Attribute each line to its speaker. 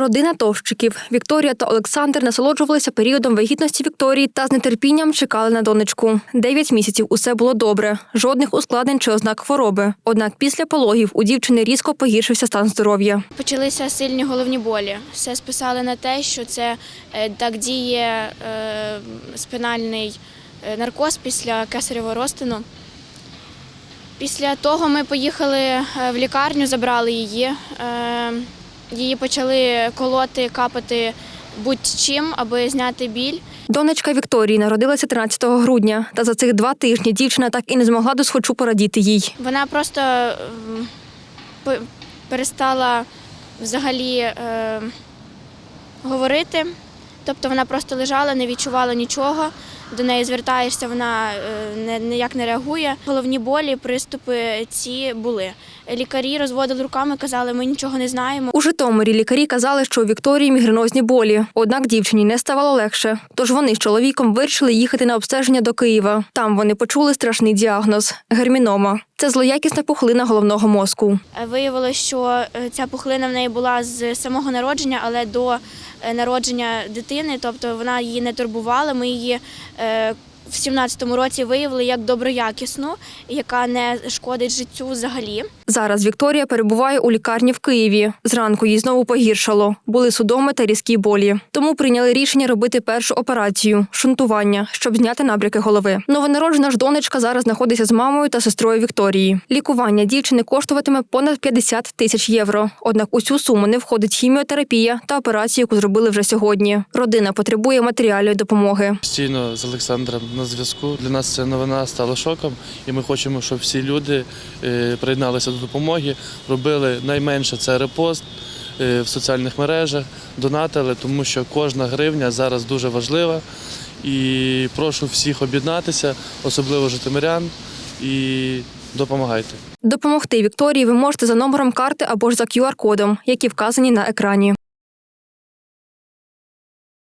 Speaker 1: Родина Товщиків Вікторія та Олександр насолоджувалися періодом вагітності Вікторії та з нетерпінням чекали на донечку. Дев'ять місяців усе було добре, жодних ускладнень чи ознак хвороби. Однак після пологів у дівчини різко погіршився стан здоров'я.
Speaker 2: Почалися сильні головні болі. Все списали на те, що це е, так діє е, спинальний е, наркоз після кесаревого розтину. Після того ми поїхали в лікарню, забрали її. Її почали колоти, капати будь-чим, аби зняти біль.
Speaker 1: Донечка Вікторії народилася 13 грудня, та за цих два тижні дівчина так і не змогла досхочу порадіти їй.
Speaker 2: Вона просто ем, перестала взагалі е, говорити. Тобто вона просто лежала, не відчувала нічого. До неї звертаєшся, вона е, ніяк не реагує. Головні болі, приступи ці були. Лікарі розводили руками, казали, ми нічого не знаємо.
Speaker 1: У Житомирі лікарі казали, що у Вікторії мігренозні болі. Однак дівчині не ставало легше. Тож вони з чоловіком вирішили їхати на обстеження до Києва. Там вони почули страшний діагноз гермінома. Це злоякісна пухлина головного мозку.
Speaker 2: Е, Виявилося, що е, ця пухлина в неї була з самого народження, але до е, народження дитини, тобто вона її не турбувала. Ми її в 17-му році виявили як доброякісну, яка не шкодить життю взагалі.
Speaker 1: Зараз Вікторія перебуває у лікарні в Києві. Зранку їй знову погіршало. Були судоми та різкі болі. Тому прийняли рішення робити першу операцію шунтування, щоб зняти набряки голови. Новонароджена ж донечка зараз знаходиться з мамою та сестрою Вікторії. Лікування дівчини коштуватиме понад 50 тисяч євро. Однак у цю суму не входить хіміотерапія та операція, яку зробили вже сьогодні. Родина потребує матеріальної допомоги.
Speaker 3: Постійно з Олександром на зв'язку. Для нас ця новина стала шоком, і ми хочемо, щоб всі люди е, приєдналися до допомоги, робили найменше це репост е, в соціальних мережах, донатили, тому що кожна гривня зараз дуже важлива. І прошу всіх об'єднатися, особливо житомирян, і допомагайте.
Speaker 1: Допомогти Вікторії ви можете за номером карти або ж за QR-кодом, які вказані на екрані.